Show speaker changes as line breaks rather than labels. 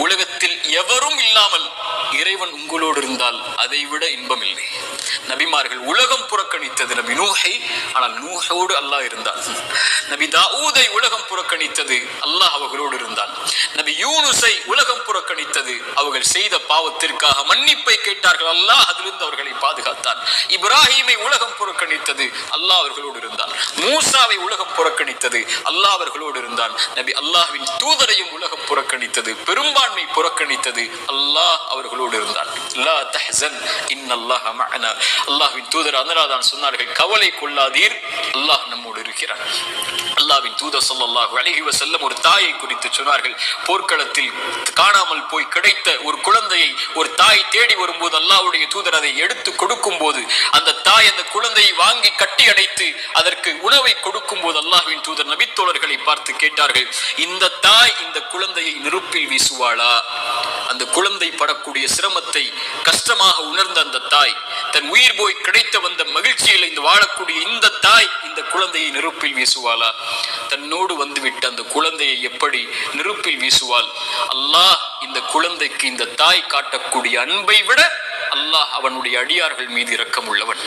உலகத்தில் எவரும் இல்லாமல் இறைவன் உங்களோடு இருந்தால் அதை விட இன்பம் இல்லை நபிமார்கள் உலகம் புறக்கணித்தது நபி நூஹை ஆனால் நூஹோடு அல்லாஹ் இருந்தான் நபி தாவூதை உலகம் புறக்கணித்தது அல்லாஹ் அவர்களோடு இருந்தான் நபி யூனுஸை உலகம் புறக்கணித்தது. அவர்கள் செய்த பாவத்திற்காக மன்னிப்பை கேட்டார்கள். அல்லாஹ் அதிலிருந்து அவர்களை பாதுகாத்தான். இப்ராஹிமை உலகம் புறக்கணித்தது. அல்லாஹ் அவர்களோடு இருந்தான். மூசாவை உலகம் புறக்கணித்தது. அல்லாஹ் அவர்களோடு இருந்தான். நபி அல்லாஹ்வின் தூதரையும் உலகம் புறக்கணித்தது. பெரும்பான்மை புறக்கணித்தது. அல்லாஹ் அவர்களோடு இருந்தான். லா தஹ்சன் இன்னல்லாஹ மஅனா. அல்லாஹ்வின் தூதர் அதனால் தான் சொன்னார்கள் கவலை கொள்ளாதீர். அல்லாஹ் நம்மோடு இருக்கிறான். அல்லாவின் தூதர் ஸல்லல்லாஹு அலைஹி வஸல்லம் ஒரு தாயை குறித்து சொன்னார்கள். போர்க்களத்தில் காணாமல் போய் கிடைத்த ஒரு குழந்தையை ஒரு தாய் தேடி வரும்போது அல்லாவுடைய தூதர் அதை எடுத்து கொடுக்கும் போது அந்த தாய் அந்த குழந்தையை வாங்கி கட்டி அடைத்து அதற்கு உணவை கொடுக்கும் போது அல்லாஹுவின் தூதர் நபித்தோழர்களை பார்த்து கேட்டார்கள் இந்த தாய் இந்த குழந்தையை நெருப்பில் வீசுவாளா? அந்த குழந்தை படக்கூடிய சிரமத்தை கஷ்டமாக உணர்ந்த அந்த தாய் தன் உயிர் போய் கிடைத்த வந்த மகிழ்ச்சியில் இந்த வாழக்கூடிய இந்த தாய் இந்த குழந்தையை நெருப்பில் வீசுவாளா? தன்னோடு வந்துவிட்ட அந்த குழந்தையை எப்படி நெருப்பில் வீசுவாள்? அல்லாஹ் இந்த குழந்தைக்கு இந்த தாய் காட்டக்கூடிய அன்பை விட அல்லாஹ் அவனுடைய அடியார்கள் மீது இரக்கம் உள்ளவன்